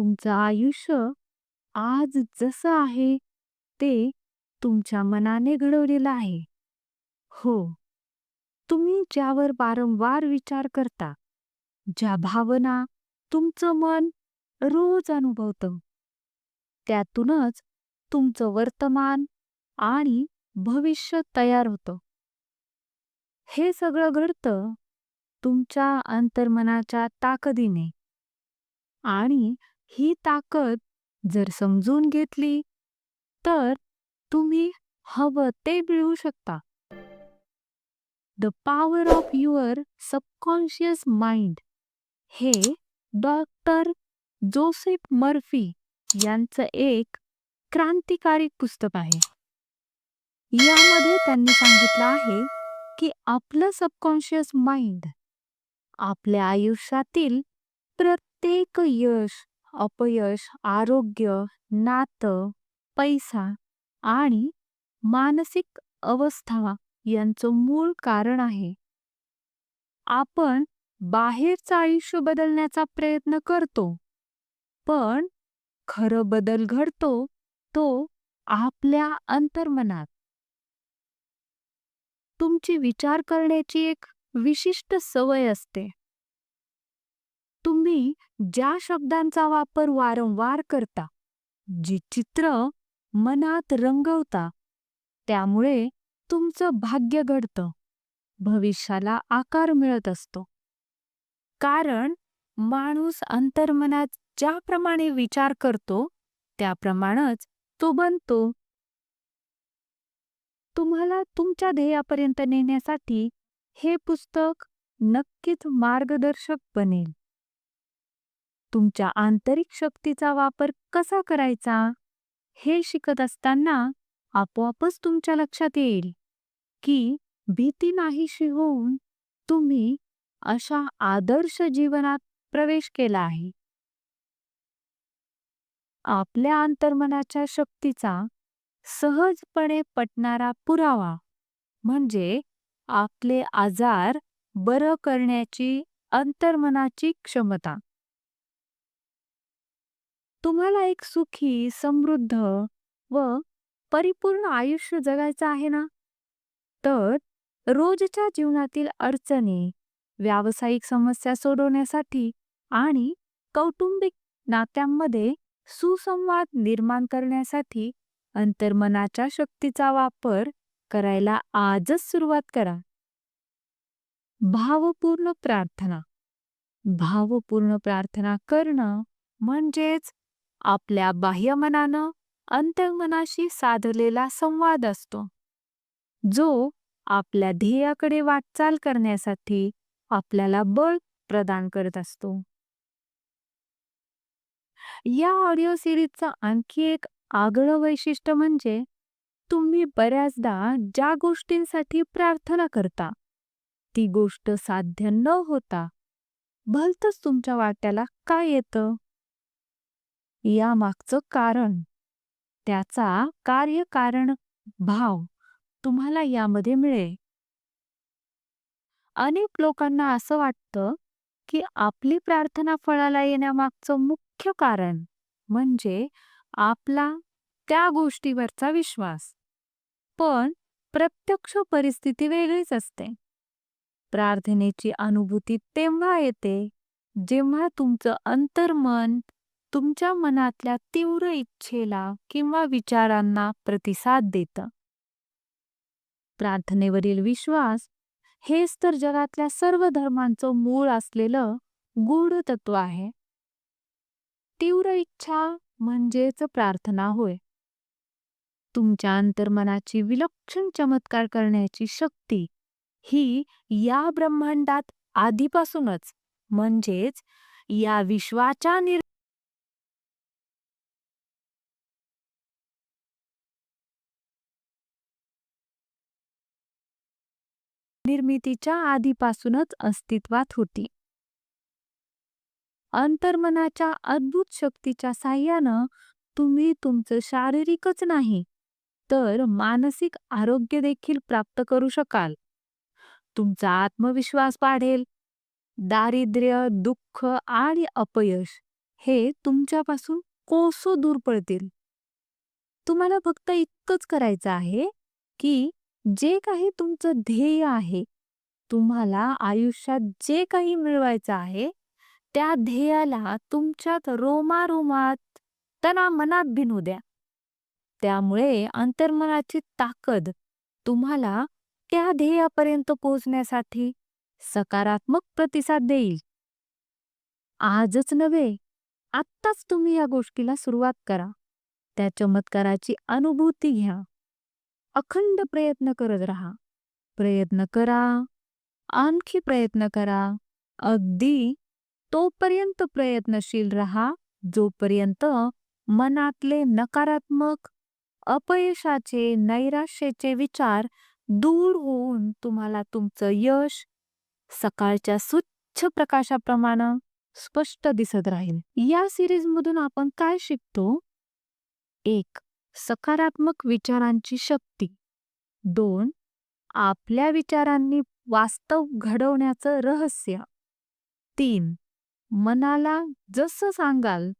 तुमचं आयुष्य आज जसं आहे ते तुमच्या मनाने घडवलेलं आहे. हो, तुम्ही ज्यावर वारंवार विचार करता, ज्या भावना तुमचं मन रोज अनुभवतं, त्यातूनच तुमचं वर्तमान आणि भविष्य तयार होतं. हे सगळं घडतं तुमच्या अंतर्मनाच्या ताकदीने आणि ही ताकद जर समजून घेतली तर तुम्ही हवं ते मिळवू शकता. The power of your subconscious mind हे डॉक्टर जोसेफ मर्फी यांचं एक क्रांतिकारी पुस्तक आहे. यामध्ये त्यांनी सांगितलं आहे की आपलं सबकॉन्शियस माइंड आपल्या आयुष्यातील प्रत्येक यश, अपयश, आरोग्य, नातं, पैसा आणि मानसिक अवस्था यांचं मूळ कारण आहे. आपण बाहेरचं आयुष्य बदलण्याचा प्रयत्न करतो, पण खरं बदल घडतो तो आपल्या अंतर्मनात. तुमची विचार करण्याची एक विशिष्ट सवय असते. तुम्ही ज्या शब्दांचा वापर वारंवार करता, जी चित्र मनात रंगवता, त्यामुळे तुमचं भाग्य घडतं, भविष्याला आकार मिळत असतो. कारण माणूस अंतर्मनात ज्याप्रमाणे विचार करतो त्याप्रमाणेच तो बनतो. तुम्हाला तुमच्या ध्येयापर्यंत नेण्यासाठी हे पुस्तक नक्कीच मार्गदर्शक बनेल. तुमच्या आंतरिक शक्तीचा वापर कसा करायचा हे शिकत असताना आपोआपच तुमच्या लक्षात येईल की भीती नाहीशी होऊन तुम्ही अशा आदर्श जीवनात प्रवेश केला आहे. आपल्या अंतर्मनाच्या शक्तीचा सहजपणे पटणारा पुरावा म्हणजे आपले आजार बरं करण्याची अंतर्मनाची क्षमता. तुम्हाला एक सुखी, समृद्ध व परिपूर्ण आयुष्य जगायचं आहे ना? तर रोजच्या जीवनातील अडचणी, व्यावसायिक समस्या सोडवण्यासाठी आणि कौटुंबिक नात्यांमध्ये सुसंवाद निर्माण करण्यासाठी अंतर्मनाच्या शक्तीचा वापर करायला आजच सुरुवात करा. भावपूर्ण प्रार्थना भावपूर्ण प्रार्थना करणं म्हणजेच आपल्या बाह्यमनानं अंतर्मनाशी साधलेला संवाद असतो, जो आपल्या ध्येयाकडे वाटचाल करण्यासाठी आपल्याला बळ प्रदान करत असतो. या ऑडिओ सिरीजचं आणखी एक आगळं वैशिष्ट्य म्हणजे तुम्ही बऱ्याचदा ज्या गोष्टींसाठी प्रार्थना करता, ती गोष्ट साध्य न होता भलतंच तुमच्या वाट्याला काय येतं? यामागचं कारण, त्याचा कार्यकारण भाव तुम्हाला यामध्ये मिळेल. अनेक लोकांना असं वाटतं की आपली प्रार्थना फळाला येण्यामागचं मुख्य कारण म्हणजे आपला त्या गोष्टीवरचा विश्वास. पण प्रत्यक्ष परिस्थिती वेगळीच असते. प्रार्थनेची अनुभूती तेव्हा येते जेव्हा तुमचं अंतर्मन तुमच्या मनातल्या तीव्र इच्छेला किंवा विचारांना प्रतिसाद देतं. प्रार्थनेवरील विश्वास हेच तर जगातल्या सर्व धर्मांचं मूळ असलेलं गूढ तत्व आहे. तीव्र इच्छा म्हणजेच प्रार्थना होय. तुमच्या अंतर्मनाची विलक्षण चमत्कार करण्याची शक्ती ही या ब्रह्मांडात आधीपासूनच म्हणजेच या विश्वाच्या निर् निर्मितीच्या आधीपासूनच अस्तित्वात होती. अंतर्मनाच्या अद्भुत शक्तीच्या साह्यानं तुम्ही तुमचं शारीरिकच नाही तर मानसिक आरोग्य देखील प्राप्त करू शकाल. तुमचा आत्मविश्वास वाढेल, दारिद्र्य, दुःख आणि अपयश हे तुमच्यापासून कोसो दूर पळतील तुम्हाला फक्त इतकंच करायचं आहे की जे काही तुमचं ध्येय आहे तुम्हाला आयुष्यात जे काही मिळवायचं आहे त्या ध्येयाला तुमच्यात रोमारोमात त्यांना मनात भिनू द्या. त्यामुळे अंतर्मनाची ताकद तुम्हाला त्या ध्येयापर्यंत पोहोचण्यासाठी सकारात्मक प्रतिसाद देईल. आजच नव्हे आत्ताच तुम्ही या गोष्टीला सुरुवात करा. त्या चमत्काराची अनुभूती घ्या. अखंड प्रयत्न करत राहा. प्रयत्न करा. आणखी प्रयत्न करा. अगदी तोपर्यंत प्रयत्नशील राहा जोपर्यंत मनातले नकारात्मक अपयशाचे नैराश्याचे विचार दूर होऊन तुम्हाला तुमचं यश सकाळच्या स्वच्छ प्रकाशाप्रमाणे स्पष्ट दिसत राहील. या सिरीज मधून आपण काय शिकतो? एक सकारात्मक विचारांची शक्ती. दोन आपल्या विचारांनी वास्तव घडवण्याचं रहस्य. तीन मनाला जसं सांगाल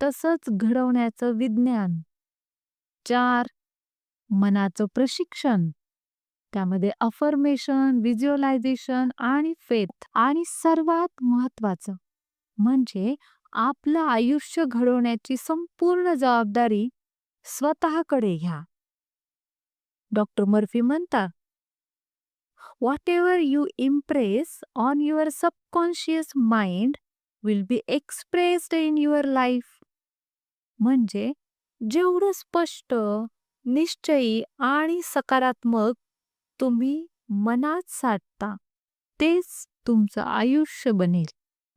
तसंच घडवण्याचं विज्ञान. चार मनाचं प्रशिक्षण. त्यामध्ये अफर्मेशन व्हिज्युअलायझेशन आणि फेथ आणि सर्वात महत्वाचं म्हणजे आपलं आयुष्य घडवण्याची संपूर्ण जबाबदारी स्वतःकडे घ्या. डॉक्टर मर्फी म्हणतात whatever you impress on your subconscious mind will be expressed in your life म्हणजे जेवढं स्पष्ट निश्चयी आणि सकारात्मक तुम्ही मनात साधता तेच तुमचं आयुष्य बनेल.